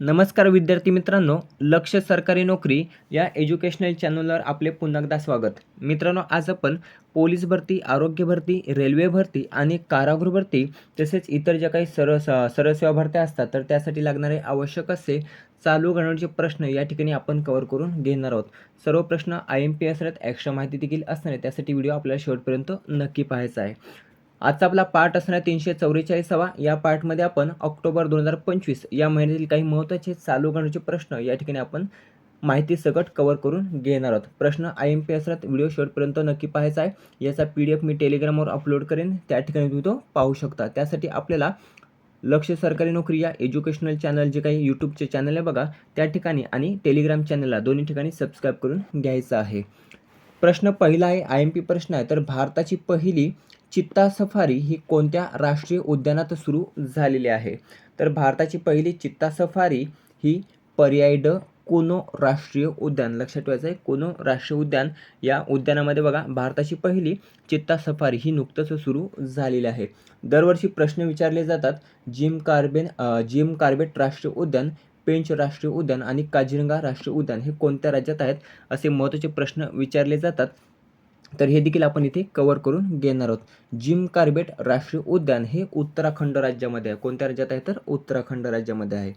नमस्कार विद्यार्थी मित्रांनो लक्ष सरकारी नोकरी या एज्युकेशनल चॅनलवर आपले पुन्हा एकदा स्वागत. मित्रांनो आज आपण पोलीस भरती आरोग्य भरती रेल्वे भरती आणि कारागृह भरती तसेच इतर ज्या काही सरळ सरसेवा भरत्या असतात तर त्यासाठी लागणारे आवश्यक असे चालू घडवण्याचे प्रश्न या ठिकाणी आपण कवर करून घेणार आहोत. सर्व प्रश्न आय एम पी असतात एक्स्ट्रा माहिती देखील असणार आहे त्यासाठी व्हिडिओ आपल्याला शेवटपर्यंत नक्की पाहायचा आहे. आजचा आपला पार्ट असणार तीनशे चौवेचाळीसावा. या पार्टमध्ये आपण ऑक्टोबर दोन हजार पंचवीस या महिन्यातील काही महत्त्वाचे चालू करण्याचे प्रश्न या ठिकाणी आपण माहिती सकट कवर करून घेणार आहोत. प्रश्न आय एम पी असतात व्हिडिओ शेवटपर्यंत नक्की पाहायचा आहे. याचा पी डी एफ मी टेलिग्रामवर अपलोड करेन. त्या ठिकाणी तुम्ही तो पाहू शकता. त्यासाठी आपल्याला लक्ष सरकारी नोकरी या एज्युकेशनल चॅनल जे काही यूट्यूबचे चॅनल आहे बघा त्या ठिकाणी आणि टेलिग्राम चॅनलला दोन्ही ठिकाणी सबस्क्राईब करून घ्यायचं आहे. प्रश्न पहिला आहे आय एम पी प्रश्न आहे. तर भारताची पहिली चित्ता सफारी ही कोणत्या राष्ट्रीय उद्यानात सुरू झालेली आहे? तर भारताची पहिली चित्ता सफारी ही पर्यायड कोनो राष्ट्रीय उद्यान. लक्षात ठेवायचं आहे कोनो राष्ट्रीय उद्यान या उद्यानामध्ये बघा भारताची पहिली चित्ता सफारी ही नुकतंच सुरू झालेली आहे. दरवर्षी प्रश्न विचारले जातात जिम कार्बेन जिम कार्बेट राष्ट्रीय उद्यान पेंच राष्ट्रीय उद्यान आणि काझिरंगा राष्ट्रीय उद्यान हे कोणत्या राज्यात आहेत असे महत्त्वाचे प्रश्न विचारले जातात. तर हे देखील आपण इथे कव्हर करून घेणार आहोत. जिम कार्बेट राष्ट्रीय उद्यान हे उत्तराखंड राज्यामध्ये आहे. कोणत्या राज्यात आहे? तर उत्तराखंड राज्यामध्ये आहे.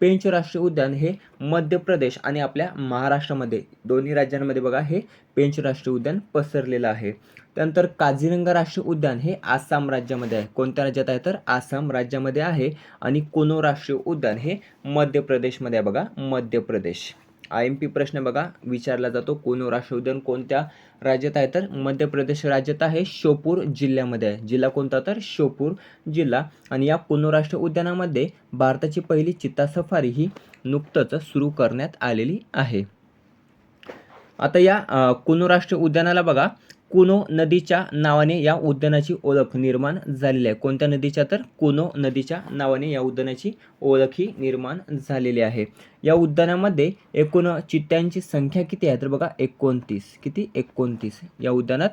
पेंच राष्ट्रीय उद्यान हे मध्य प्रदेश आणि आपल्या महाराष्ट्रामध्ये दोन्ही राज्यांमध्ये बघा हे पेंच राष्ट्रीय उद्यान पसरलेलं आहे. त्यानंतर काझिरंगा राष्ट्रीय उद्यान हे आसाम राज्यामध्ये आहे. कोणत्या राज्यात आहे? तर आसाम राज्यामध्ये आहे आणि कोनो राष्ट्रीय उद्यान हे मध्य प्रदेशमध्ये आहे बघा Madhya Pradesh. I M P प्रश्न बघा विचारला जातो कोण राष्ट्रीय उद्यान कोणत्या राज्यात आहे. तर मध्य प्रदेश राज्यात आहे शोपूर जिल्ह्यामध्ये आहे. जिल्हा कोणता तर? शोपूर जिल्हा. आणि या कोनो उद्यानामध्ये भारताची पहिली चित्ता सफारी ही नुकतंच सुरू करण्यात आलेली आहे. आता या अ, उद्यानाला बघा कुनो नदीच्या नावाने या उद्यानाची ओळख निर्माण झालेली आहे. कोणत्या नदीच्या? तर कुनो नदीच्या नावाने या उद्यानाची ओळख ही निर्माण झालेली आहे. या उद्यानामध्ये एकूण चित्त्यांची संख्या किती आहे? तर बघा एकोणतीस. किती? एकोणतीस. या उद्यानात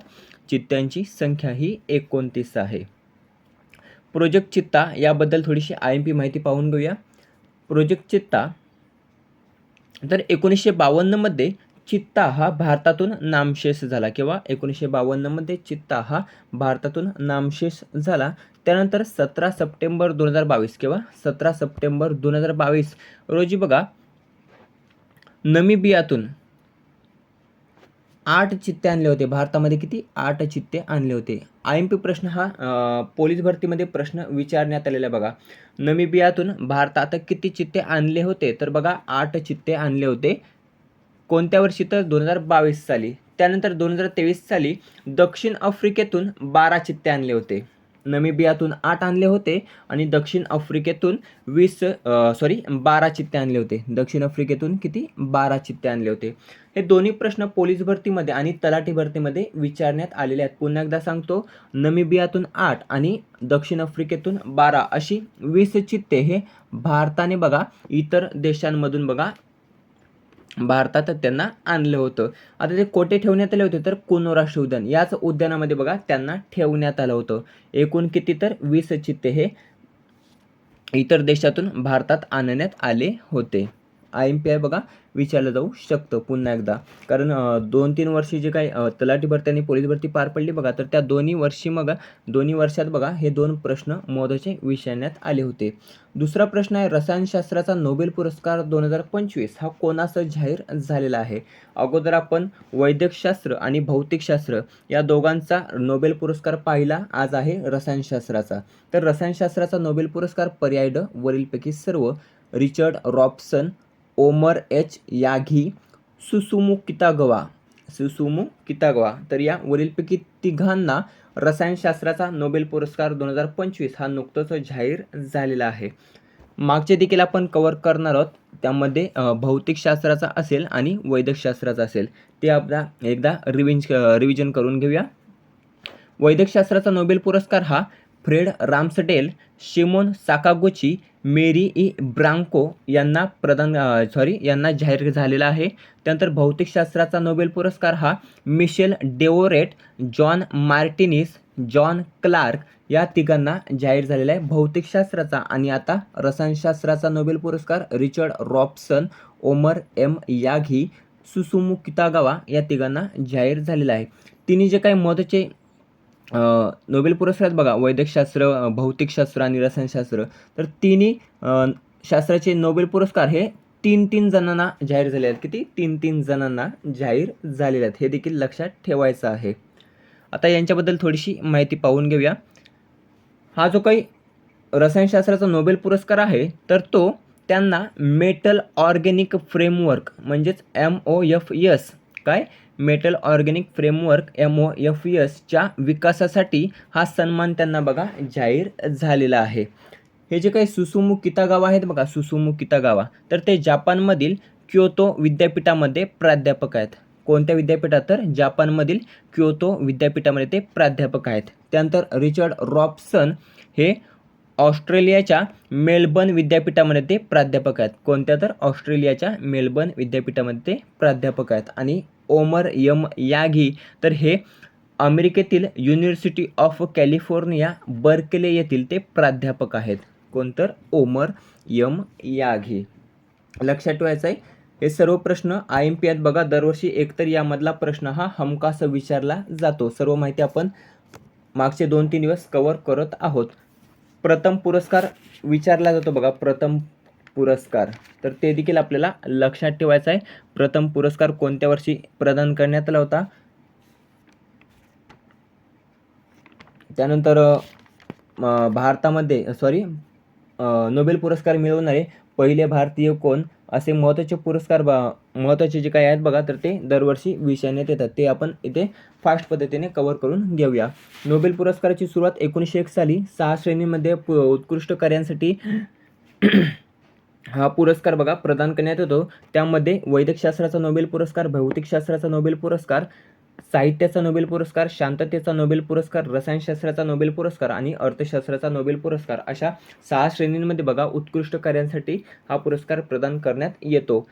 चित्त्यांची संख्या ही एकोणतीस आहे. प्रोजेक्ट चित्ता याबद्दल थोडीशी आय एम पी माहिती पाहून घेऊया. प्रोजेक्ट चित्ता. तर एकोणीसशे बावन्नमध्ये चित्ता हा भारतातून नामशेष झाला किंवा एकोणीसशे बावन्नमध्ये चित्ता हा भारतातून नामशेष झाला. त्यानंतर सतरा सप्टेंबर दोन हजार बावीस किंवा सतरा सप्टेंबर दोन हजार बावीस रोजी बघा नमिबियातून आठ चित्ते आणले होते. भारतामध्ये किती? आठ चित्ते आणले होते. आय एम पी प्रश्न हा पोलीस भरतीमध्ये प्रश्न विचारण्यात आलेला आहे बघा. नमिबियातून भारतात किती चित्ते आणले होते? तर बघा आठ चित्ते आणले होते. कोणत्या वर्षी तर दोन हजार बावीस साली त्यानंतर दोन हजार तेवीस साली दक्षिण आफ्रिकेतून बारा चित्ते आणले होते. नमिबियातून आठ आणले होते आणि दक्षिण आफ्रिकेतून वीस सॉरी बारा चित्ते आणले होते. दक्षिण आफ्रिकेतून किती? बारा चित्ते आणले होते. हे दोन्ही प्रश्न पोलीस भरतीमध्ये आणि तलाठी भरतीमध्ये विचारण्यात आलेले आहेत. पुन्हा एकदा सांगतो नमिबियातून आठ आणि दक्षिण आफ्रिकेतून बारा अशी वीस चित्ते हे भारताने बघा इतर देशांमधून बघा भारतात त्यांना आणलं होतं. आता ते कोठे ठेवण्यात आले होते तर कोनो राष्ट्रीय उद्यान याच उद्यानामध्ये बघा त्यांना ठेवण्यात आलं होतं. एकूण किती तर? वीस चित्ते हे इतर देशातून भारतात आणण्यात आले होते. आय एम पी आय बघा विचारलं जाऊ शकतं पुन्हा एकदा. कारण दोन तीन वर्षी जे काही तलाठी भरती आणि पोलीस भरती पार पडली बघा तर त्या दोन्ही वर्षी मग दोन्ही वर्षात बघा हे दोन प्रश्न महत्त्वाचे विचारण्यात आले होते. दुसरा प्रश्न आहे रसायनशास्त्राचा नोबेल पुरस्कार दोन हजार पंचवीस हा कोणास जाहीर झालेला आहे? अगोदर आपण वैद्यकशास्त्र आणि भौतिकशास्त्र या दोघांचा नोबेल पुरस्कार पाहिला आज आहे रसायनशास्त्राचा तर रसायनशास्त्राचा नोबेल पुरस्कार पर्याय ड वरीलपैकी सर्व Richard Robson Omar H Yaghi Susumu Kitagawa. Susumu Kitagawa. तर या वरीलपैकी तिघांना रसायनशास्त्राचा नोबेल पुरस्कार दोन हजार पंचवीस हा नुकतंच जाहीर झालेला आहे. मागचे देखील आपण कवर करणार आहोत. त्यामध्ये भौतिकशास्त्राचा असेल आणि वैद्यकशास्त्राचा असेल. ते आपला एकदा रिविंज रिव्हिजन करून घेऊया. वैद्यकशास्त्राचा नोबेल पुरस्कार हा Fred Ramsdell Shimon Sakaguchi Mary E Brunkow यांना प्रदान सॉरी यांना जाहीर झालेला आहे. त्यानंतर भौतिकशास्त्राचा नोबेल पुरस्कार हा Michel Devoret John Martinis John Clarke या तिघांना जाहीर झालेला आहे. भौतिकशास्त्राचा आणि आता रसायनशास्त्राचा नोबेल पुरस्कार Richard Robson Omar M Yaghi Susumu Kitagawa या तिघांना जाहीर झालेला आहे. तिने जे काही महत्त्वाचे नोबेल पुरस्कार आहेत बघा वैद्यकशास्त्र भौतिकशास्त्र आणि रसायनशास्त्र तर तिन्ही शास्त्राचे नोबेल पुरस्कार हे तीन तीन जणांना जाहीर झाले आहेत. किती? तीन तीन जणांना जाहीर झालेले आहेत. हे देखील लक्षात ठेवायचं आहे. आता यांच्याबद्दल थोडीशी माहिती पाहून घेऊया. हा जो काही रसायनशास्त्राचा नोबेल पुरस्कार आहे तर तो त्यांना मेटल ऑर्गेनिक फ्रेमवर्क म्हणजेच एम ओ एफ एस काय? Metal organic framework M O F एसच्या विकासासाठी हा सन्मान त्यांना बघा जाहीर झालेला आहे. हे जे काही सुसुमू कितागावा आहेत बघा सुसुमु कितागावा तर ते जापानमधील क्योतो विद्यापीठामध्ये प्राध्यापक आहेत. कोणत्या विद्यापीठात तर? जापानमधील क्योतो विद्यापीठामध्ये ते प्राध्यापक आहेत. त्यानंतर रिचर्ड रॉबसन हे ऑस्ट्रेलियाच्या मेलबर्न विद्यापीठामध्ये ते प्राध्यापक आहेत. कोणत्या तर? ऑस्ट्रेलियाच्या मेलबर्न विद्यापीठामध्ये ते प्राध्यापक आहेत. आणि ओमर यम याघी तर हे अमेरिकेतील युनिव्हर्सिटी ऑफ कॅलिफोर्निया बर्कले येथील ते प्राध्यापक आहेत. कोणतर ओमर यम याघी लक्षात ठेवायचं आहे हे सर्व प्रश्न आय एम पी आहेत बघा. दरवर्षी एकतर यामधला प्रश्न हा हमखास विचारला जातो. सर्व माहिती आपण मागचे दोन तीन दिवस कवर करत आहोत. प्रथम पुरस्कार विचारला जातो बघा. प्रथम पुरस्कार. तर ते देखील आपल्याला लक्षात ठेवायचं आहे. प्रथम पुरस्कार कोणत्या वर्षी प्रदान करण्यात आला होता? त्यानंतर भारतामध्ये सॉरी नोबेल पुरस्कार मिळवणारे पहिले भारतीय कोण? असे महत्त्वाचे पुरस्कार बा महत्त्वाचे जे काही आहेत बघा तर ते दरवर्षी विषयाने येतात. ते आपण इथे फास्ट पद्धतीने कवर करून घेऊया. नोबेल पुरस्काराची सुरुवात एकोणीसशे एक साली सहा श्रेणीमध्ये प उत्कृष्ट कार्यांसाठी हा पुरस्कार बघा प्रदान करण्यात येतो. त्यामध्ये वैद्यकशास्त्राचा नोबेल पुरस्कार भौतिकशास्त्राचा नोबेल पुरस्कार साहित्याचा नोबेल पुरस्कार शांततेचा नोबेल पुरस्कार रसायनशास्त्राचा नोबेल पुरस्कार आणि अर्थशास्त्राचा नोबेल पुरस्कार अशा सहा श्रेणींमध्ये बघा उत्कृष्ट कार्यांसाठी हा पुरस्कार प्रदान करण्यात येतो.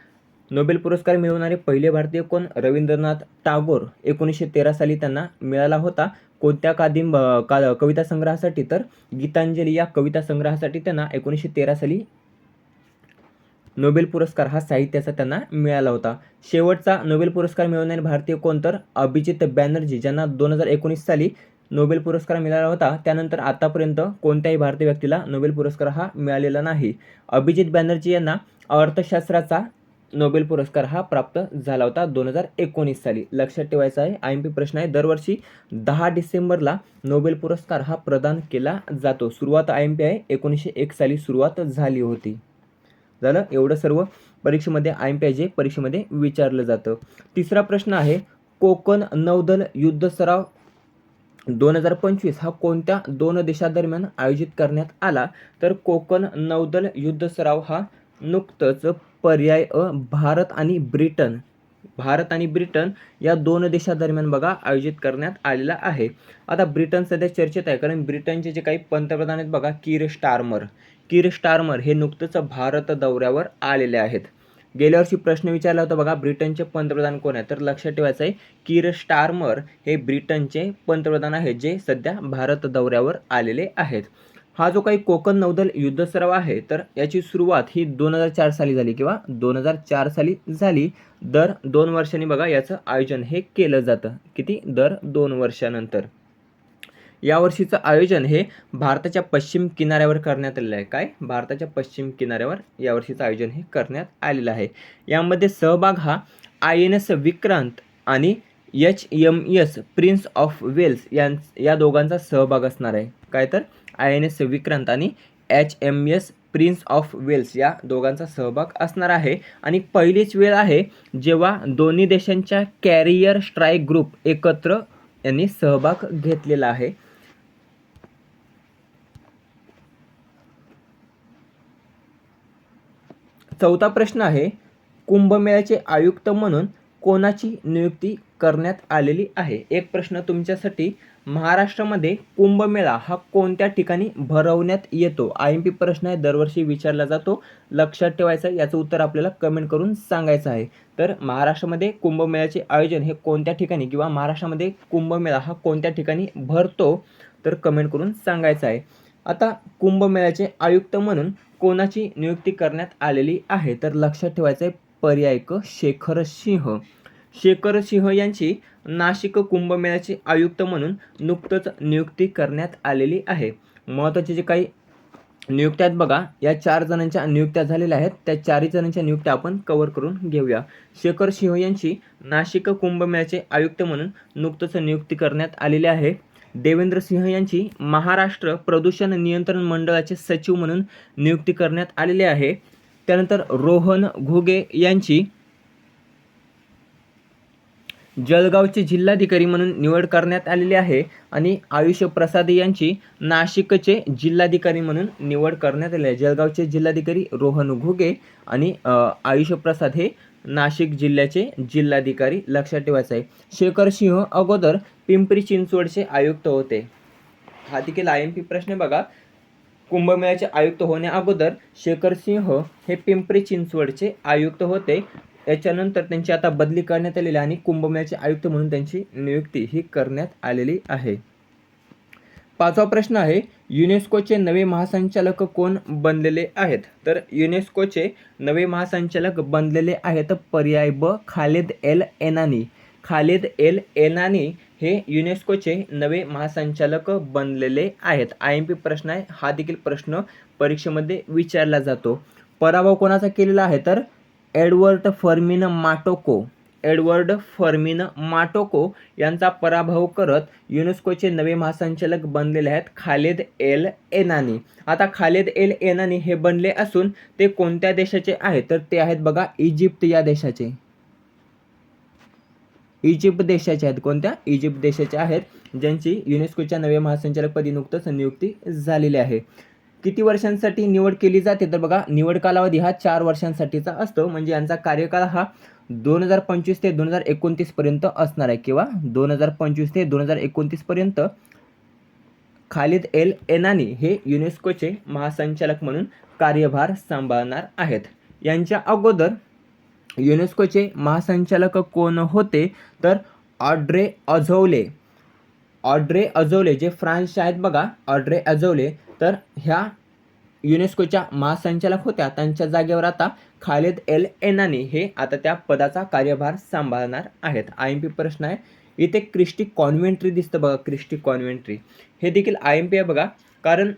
नोबेल पुरस्कार मिळवणारे पहिले भारतीय कोण? रवींद्रनाथ टागोर. एकोणीसशे तेरा साली त्यांना मिळाला होता. कोणत्या कादिंब का कविता संग्रहासाठी तर गीतांजली या कविता संग्रहासाठी त्यांना एकोणीसशे तेरा साली नोबेल पुरस्कार हा साहित्याचा त्यांना मिळाला होता. शेवटचा नोबेल पुरस्कार मिळवणारे भारतीय कोण तर? अभिजित बॅनर्जी ज्यांना दोन हजार एकोणीस साली नोबेल पुरस्कार मिळाला होता. त्यानंतर आतापर्यंत कोणत्याही भारतीय व्यक्तीला नोबेल पुरस्कार हा मिळालेला नाही. अभिजित बॅनर्जी यांना अर्थशास्त्राचा नोबेल पुरस्कार हा प्राप्त झाला होता दोन हजार एकोणीस साली. लक्षात ठेवायचं आहे आय एम पी प्रश्न आहे. दरवर्षी दहा डिसेंबरला नोबेल पुरस्कार हा प्रदान केला जातो. सुरुवात आय एम पी आहे एकोणीसशे एक साली सुरुवात झाली होती. झालं एवढं सर्व परीक्षेमध्ये आय एम पी जे परीक्षेमध्ये विचारलं जातं. तिसरा प्रश्न आहे कोकण नौदल युद्ध सराव दोन हजार पंचवीस हा कोणत्या दोन देशादरम्यान आयोजित करण्यात आला? तर कोकण नौदल युद्ध सराव हा नुकतंच पर्याय अ भारत आणि ब्रिटन भारत आणि ब्रिटन या दोन देशादरम्यान बघा आयोजित करण्यात आलेला आहे. आता ब्रिटन सध्या चर्चेत आहे कारण ब्रिटनचे जे काही पंतप्रधान आहेत बघा कीर स्टारमर. कीर स्टार्मर हे नुकतंच भारत दौऱ्यावर आलेले आहेत. गेल्या वर्षी प्रश्न विचारला होता बघा ब्रिटनचे पंतप्रधान कोण आहे तर लक्षात ठेवायचं आहे कीर स्टार्मर हे ब्रिटनचे पंतप्रधान आहेत जे सध्या भारत दौऱ्यावर आलेले आहेत. हा जो काही कोकण नौदल युद्ध सराव आहे तर याची सुरुवात ही दोन हजार चार साली झाली किंवा दोन हजार चार साली झाली. दर दोन वर्षांनी बघा याचं आयोजन हे केलं जातं. किती? दर दोन वर्षानंतर. यावर्षीचं आयोजन हे भारताच्या पश्चिम किनाऱ्यावर करण्यात आलेलं आहे. काय? भारताच्या पश्चिम किनाऱ्यावर यावर्षीचं आयोजन हे करण्यात आलेलं आहे. यामध्ये सहभाग हा आय एन एस विक्रांत आणि H M S Prince of Wales यां या दोघांचा सहभाग असणार आहे. काय तर? आय एन एस विक्रांत आणि H M S Prince of Wales या दोघांचा सहभाग असणार आहे. आणि पहिलीच वेळ आहे जेव्हा दोन्ही देशांच्या कॅरियर स्ट्राईक ग्रुप एकत्र यांनी सहभाग घेतलेला आहे. चौथा प्रश्न आहे कुंभमेळ्याचे आयुक्त म्हणून कोणाची नियुक्ती करण्यात आलेली आहे? एक प्रश्न तुमच्यासाठी. महाराष्ट्रामध्ये कुंभमेळा हा कोणत्या ठिकाणी भरवण्यात येतो? आय एम पी प्रश्न आहे दरवर्षी विचारला जातो. लक्षात ठेवायचा याचं उत्तर आपल्याला कमेंट करून सांगायचं आहे. तर महाराष्ट्रामध्ये कुंभमेळ्याचे आयोजन हे कोणत्या ठिकाणी किंवा महाराष्ट्रामध्ये कुंभमेळा हा कोणत्या ठिकाणी भरतो? तर कमेंट करून सांगायचं आहे. आता कुंभमेळ्याचे आयुक्त म्हणून कोणाची नियुक्ती करण्यात आलेली आहे? तर लक्षात ठेवायचं आहे पर्याय क शेखर सिंह. शेखर सिंह यांची नाशिक कुंभमेळ्याचे आयुक्त म्हणून नुकतंच नियुक्ती करण्यात आलेली आहे. महत्त्वाचे जे काही नियुक्त्या आहेत बघा या चार जणांच्या नियुक्त्या झालेल्या आहेत. त्या चारही जणांच्या नियुक्त्या आपण कव्हर करून घेऊया. शेखर सिंह यांची नाशिक कुंभमेळ्याचे आयुक्त म्हणून नुकतंच नियुक्ती करण्यात आलेली आहे. देवेंद्र सिंह यांची महाराष्ट्र प्रदूषण नियंत्रण मंडळाचे सचिव म्हणून नियुक्ती करण्यात आलेली आहे. त्यानंतर रोहन घोगे यांची जळगावचे जिल्हाधिकारी म्हणून निवड करण्यात आलेली आहे आणि आयुष प्रसाद यांची नाशिकचे जिल्हाधिकारी म्हणून निवड करण्यात आली आहे. जळगावचे जिल्हाधिकारी रोहन घुगे आणि अ, आयुष प्रसाद हे नाशिक जिल्ह्याचे जिल्हाधिकारी. लक्षात ठेवायचं आहे शेखर सिंह अगोदर पिंपरी चिंचवडचे आयुक्त होते. हा देखील आय एम पी प्रश्न बघा. कुंभमेळ्याचे आयुक्त होण्या अगोदर शेखर सिंह हे पिंपरी चिंचवडचे आयुक्त होते. याच्यानंतर त्यांची आता बदली करण्यात आलेली आणि कुंभमेळ्याचे आयुक्त म्हणून त्यांची नियुक्ती ही करण्यात आलेली आहे. पाचवा प्रश्न आहे युनेस्कोचे नवे महासंचालक कोण बनलेले आहेत? तर युनेस्कोचे नवे महासंचालक बनलेले आहेत पर्याय ब Khalid El Enany. Khalid El Enany हे युनेस्कोचे नवे महासंचालक बनलेले आहेत. आय एम पी प्रश्न आहे हा देखील प्रश्न परीक्षेमध्ये विचारला जातो. पराभव कोणाचा केलेला आहे? तर Edward Firmin Matoko. Edward Firmin Matoko यांचा पराभव करत युनेस्कोचे नवे महासंचालक बनलेले आहेत खालिद एल एनानी. आता खालिद एल एनानी हे बनले असून ते कोणत्या देशाचे आहेत? तर ते आहेत बघा इजिप्त या देशाचे. इजिप्त देशाचे आहेत. कोणत्या? इजिप्त देशाचे आहेत ज्यांची युनेस्कोच्या नवे महासंचालकपदी नुकतंच नियुक्ती झालेली आहे. किती वर्षांसाठी निवड केली जाते? तर बघा निवड कालावधी हा चार वर्षांसाठीचा असतो. म्हणजे यांचा कार्यकाळ हा दोन हजार पंचवीस ते दोन हजार एकोणतीस पर्यंत असणार आहे. किंवा दोन हजार पंचवीस ते दोन हजार एकोणतीस पर्यंत खालिद एल एनानी हे युनेस्कोचे महासंचालक म्हणून कार्यभार सांभाळणार आहेत. यांच्या अगोदर युनेस्कोचे महासंचालक कोण होते? तर ऑड्रे अझोले. ऑड्रे अझोले जे फ्रान्सचे आहेत बघा ऑड्रे अझोले. तर ह्या युनेस्कोच्या महासंचालक होत्या. त्यांच्या जागेवर आता खालिद एल एनानी हे आता त्या पदाचा कार्यभार सांभाळणार आहेत. आय एम पी प्रश्न आहे. इथे क्रिस्टी कॉन्व्हेंट्री दिसतं बघा क्रिस्टी कॉन्व्हेंट्री. हे देखील आय एम पी आहे बघा. कारण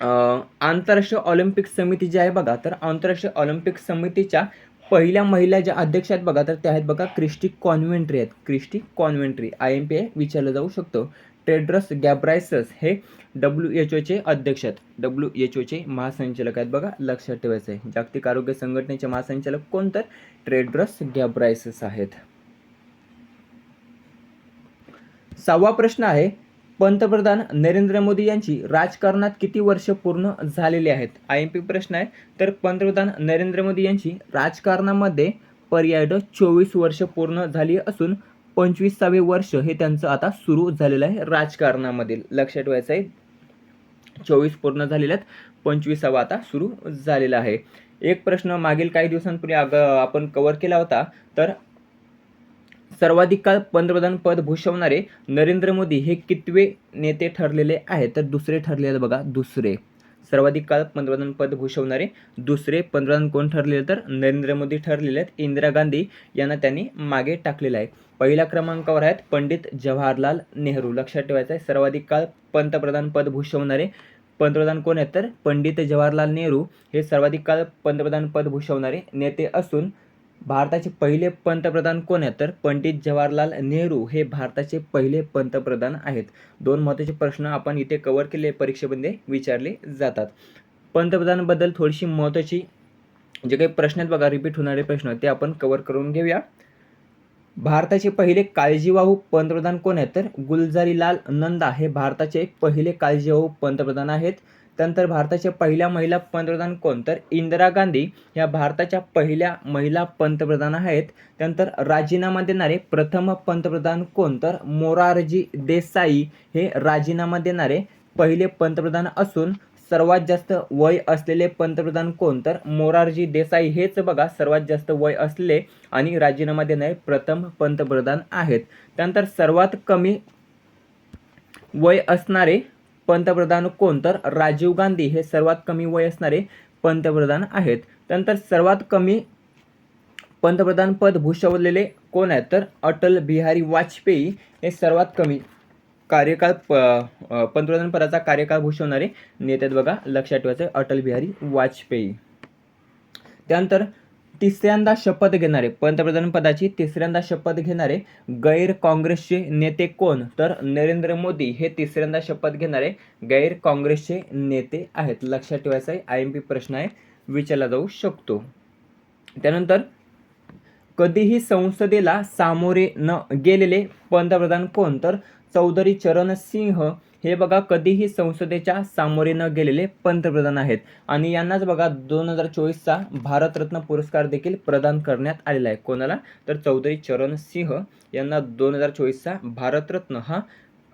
आंतरराष्ट्रीय ऑलिम्पिक समिती जी आहे बघा तर आंतरराष्ट्रीय ऑलिम्पिक समितीच्या पहिल्या महिला ज्या अध्यक्ष आहेत बघा तर त्या आहेत बघा क्रिस्टी कॉन्व्हेंट्री आहेत. Kirsty Coventry. I M P आहे विचारलं जाऊ शकतो. टेड्रस गॅब्रायसस हे डब्ल्यू एच ओचे अध्यक्ष आहेत. डब्ल्यू एच ओचे महासंचालक आहेत. बघा लक्षात ठेवायचं आहे. जागतिक आरोग्य संघटनेचे महासंचालक कोण तर? ट्रेड्रस गॅब्रायसस आहेत. सहावा प्रश्न आहे पंतप्रधान नरेंद्र मोदी यांची राजकारणात किती वर्ष पूर्ण झालेली आहेत? आय एम पी प्रश्न आहे. तर पंतप्रधान नरेंद्र मोदी यांची राजकारणामध्ये पर्याय चोवीस वर्ष पूर्ण झाली असून पंचवीसावे वर्ष हे त्यांचं आता सुरू झालेलं आहे राजकारणामधील. लक्षात ठेवायचं आहे. चोवीस पूर्ण झालेले आहेत पंचवीसावा आता सुरू झालेला आहे. एक प्रश्न मागील काही दिवसांपूर्वी अग आपण कव्हर केला होता. तर सर्वाधिक काळ पंतप्रधान पद भूषवणारे नरेंद्र मोदी हे कितवे नेते ठरलेले आहेत? तर दुसरे ठरलेले आहेत बघा दुसरे. सर्वाधिक काळ पंतप्रधान पद भूषवणारे दुसरे पंतप्रधान कोण ठरलेले? तर नरेंद्र मोदी ठरलेले आहेत. इंदिरा गांधी यांना त्यांनी मागे टाकलेलं आहे. पहिल्या क्रमांकावर आहेत पंडित जवाहरलाल नेहरू. लक्षात ठेवायचं आहे सर्वाधिक काळ पंतप्रधान पद भूषवणारे पंतप्रधान कोण आहेत तर? पंडित जवाहरलाल नेहरू हे सर्वाधिक काळ पंतप्रधान पद भूषवणारे नेते असून भारताचे पहिले पंतप्रधान कोण आहेत तर? पंडित जवाहरलाल नेहरू हे भारताचे पहिले पंतप्रधान आहेत. दोन महत्त्वाचे प्रश्न आपण इथे कव्हर केले परीक्षेमध्ये विचारले जातात. पंतप्रधानबद्दल थोडीशी महत्त्वाची जे काही प्रश्न आहेत बघा रिपीट होणारे प्रश्न ते आपण कव्हर करून घेऊया. भारताचे पहिले काळजीवाहू पंतप्रधान कोण आहेत? तर गुलजारीलाल नंदा हे भारताचे पहिले काळजीवाहू पंतप्रधान आहेत. त्यानंतर भारताच्या पहिल्या महिला पंतप्रधान कोण? तर इंदिरा गांधी ह्या भारताच्या पहिल्या महिला पंतप्रधान आहेत. त्यानंतर राजीनामा देणारे प्रथम पंतप्रधान कोण? तर मोरारजी देसाई हे राजीनामा देणारे पहिले पंतप्रधान असून सर्वात जास्त वय असलेले पंतप्रधान कोण? तर मोरारजी देसाई हेच बघा सर्वात जास्त वय असलेले आणि राजीनामा देणारे प्रथम पंतप्रधान आहेत. त्यानंतर सर्वात कमी वय असणारे पंतप्रधान कोण? तर राजीव गांधी हे सर्वात कमी वय असणारे पंतप्रधान आहेत. त्यानंतर सर्वात कमी पंतप्रधान पद भूषवलेले कोण आहेत? तर अटल बिहारी वाजपेयी हे सर्वात कमी कार्यकाळ प पंतप्रधान पदाचा कार्यकाळ भूषवणारे नेते बघा लक्षात ठेवायचं आहे, अटल बिहारी वाजपेयी. त्यानंतर तिसऱ्यांदा शपथ घेणारे पंतप्रधान पदाची तिसऱ्यांदा शपथ घेणारे गैर काँग्रेसचे नेते कोण? तर नरेंद्र मोदी हे तिसऱ्यांदा शपथ घेणारे गैर काँग्रेसचे नेते आहेत. लक्षात ठेवायचं आहे आय एम पी प्रश्न आहे विचारला जाऊ शकतो. त्यानंतर कधीही संसदेला सामोरे न गेलेले पंतप्रधान कोण? तर चौधरी चरण सिंह हे बघा कधीही संसदेच्या सामोरे न गेलेले पंतप्रधान आहेत. आणि यांनाच बघा दोन हजार चोवीसचा भारतरत्न पुरस्कार देखील प्रदान करण्यात आलेला आहे. कोणाला? तर चौधरी चरण सिंह यांना दोन हजार चोवीसचा भारतरत्न हा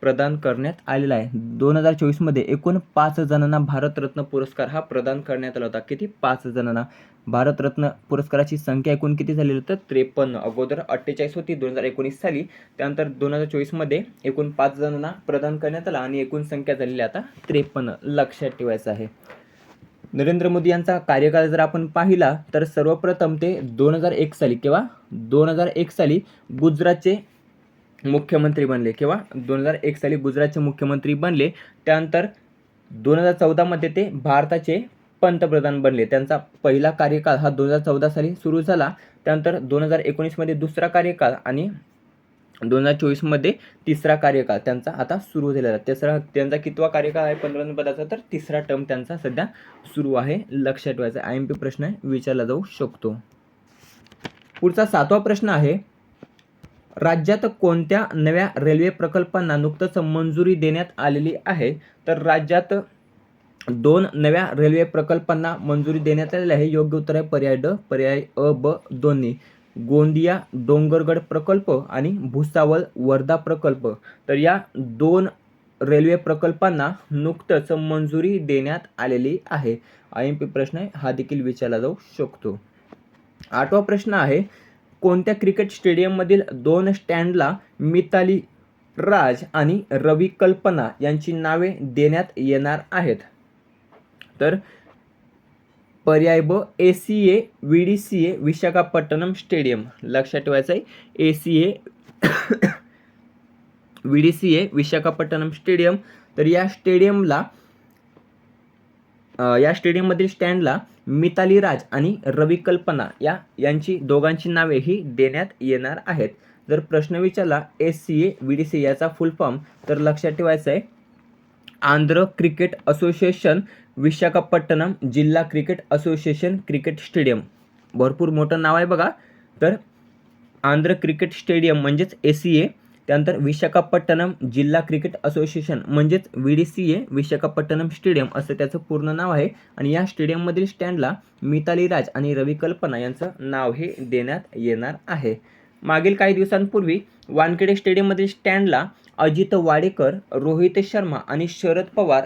प्रदान करण्यात आलेला आहे. दोन हजार चोवीसमध्ये एकूण पाच जणांना भारतरत्न पुरस्कार हा प्रदान करण्यात आला होता. किती? पाच जणांना. भारतरत्न पुरस्काराची संख्या एकूण किती झालेली तर त्रेपन्न. अगोदर अठ्ठेचाळीस होती दोन हजार एकोणीस साली. त्यानंतर दोन हजार चोवीसमध्ये एकूण पाच जणांना प्रदान करण्यात आला आणि एकूण संख्या झालेली आता त्रेपन्न. लक्षात ठेवायचं आहे. नरेंद्र मोदी यांचा कार्यकाळ जर आपण पाहिला तर सर्वप्रथम ते दोन हजार एक साली किंवा दोन हजार एक साली गुजरातचे मुख्यमंत्री बनले किंवा दोन हजार एक साली गुजरातचे मुख्यमंत्री बनले त्यानंतर दोन हजार चौदामध्ये ते भारताचे पंतप्रधान बनले. त्यांचा पहिला कार्यकाळ हा दोन हजार चौदा साली सुरू झाला. त्यानंतर दोन हजार एकोणीसमध्ये दुसरा कार्यकाळ आणि दोन हजार चोवीसमध्ये तिसरा कार्यकाळ त्यांचा आता सुरू झालेला. तिसरा त्यांचा कितवा कार्यकाळ आहे पंतप्रधान पदाचा? तर तिसरा टर्म त्यांचा सध्या सुरू आहे लक्षात ठेवायचा आय एम पी प्रश्न विचारला जाऊ शकतो. पुढचा सातवा प्रश्न आहे राज्यात कोणत्या नव्या रेल्वे प्रकल्पांना नुकतंच मंजुरी देण्यात आलेली आहे? तर राज्यात दोन नव्या रेल्वे प्रकल्पांना मंजुरी देण्यात आलेली आहे. योग्य उत्तर आहे पर्याय ड पर्याय अ ब दोन्ही. गोंदिया डोंगरगड प्रकल्प आणि भुसावळ वर्धा प्रकल्प. तर या दोन रेल्वे प्रकल्पांना नुकतंच मंजुरी देण्यात आलेली आहे. आय एम पी प्रश्न हा देखील विचारला जाऊ शकतो. आठवा प्रश्न आहे कोणत्या क्रिकेट स्टेडियममधील दोन स्टँडला मिताली राज आणि रवी कल्पना यांची नावे देण्यात येणार आहेत? तर पर्याय ब A C A V D C A Visakhapatnam stadium. लक्षात ठेवायचं आहे A C A V D C A Visakhapatnam stadium. तर या स्टेडियमला या स्टेडियममधील स्टँडला मिताली राज आणि रवी कल्पना या यांची दोघांची नावे ही देण्यात येणार आहेत. जर प्रश्न विचारला S C A V D C याचा फुल फॉर्म तर लक्षात ठेवायचं आहे आंध्र क्रिकेट असोसिएशन विशाखापट्टणम जिल्हा क्रिकेट असोसिएशन क्रिकेट स्टेडियम. भरपूर मोठं नाव आहे बघा. तर आंध्र क्रिकेट स्टेडियम म्हणजेच ए सी ए त्यानंतर विशाखापट्टणम जिल्हा क्रिकेट असोसिएशन म्हणजेच V D C A Visakhapatnam stadium असं त्याचं पूर्ण नाव आहे. आणि या स्टेडियममधील स्टँडला मिताली राज आणि रवी कल्पना यांचं नाव हे देण्यात येणार आहे. मागील काही दिवसांपूर्वी वानखेडे स्टेडियममधील स्टँडला अजित वाडेकर रोहित शर्मा आणि शरद पवार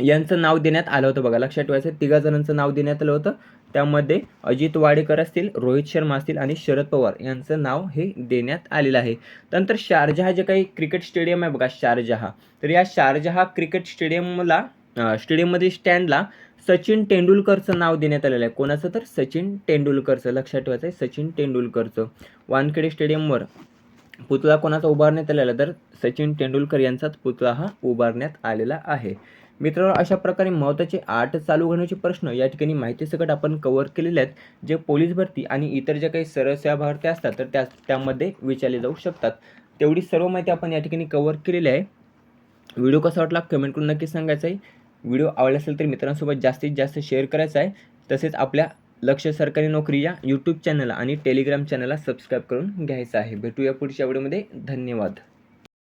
यांचं नाव देण्यात आलं होतं बघा. लक्षात ठेवायचं तिघा जणांचं नाव देण्यात आलं होतं. त्यामध्ये अजित वाडेकर असतील रोहित शर्मा असतील आणि शरद पवार यांचं नाव हे देण्यात आलेलं आहे. त्यानंतर शारजहा जे काही क्रिकेट स्टेडियम आहे बघा शारजहा तर या शारजहा क्रिकेट स्टेडियमला स्टेडियममध्ये स्टेडियममधील स्टँडला सचिन तेंडुलकरचं नाव देण्यात आलेलं आहे. कोणाचं तर? सचिन तेंडुलकरचं. लक्षात ठेवायचं आहे सचिन तेंडुलकरचं. वानखेडे स्टेडियमवर पुतळा कोणाचा उभारण्यात आलेला तर सचिन तेंडुलकर यांचाच पुतळा हा उभारण्यात आलेला आहे. मित्रांनो अशा प्रकारे महत्त्वाचे आठ चालू घडण्याचे प्रश्न या ठिकाणी माहितीसकट आपण कव्हर केलेले आहेत जे पोलीस भरती आणि इतर ज्या काही सरळ भरत्या असतात तर त्या त्यामध्ये विचारले जाऊ शकतात. तेवढी सर्व माहिती आपण या ठिकाणी कव्हर केलेली आहे. व्हिडिओ कसा वाटला कमेंट करून नक्की सांगायचं आहे. व्हिडिओ आवडला असेल तर मित्रांसोबत जास्तीत जास्त शेअर करायचा आहे. तसेच आपल्या लक्ष सरकारी नोकरी या यूट्यूब चॅनलला आणि टेलिग्राम चॅनलला सबस्क्राईब करून घ्यायचं आहे. भेटूया पुढच्या व्हिडिओमध्ये धन्यवाद.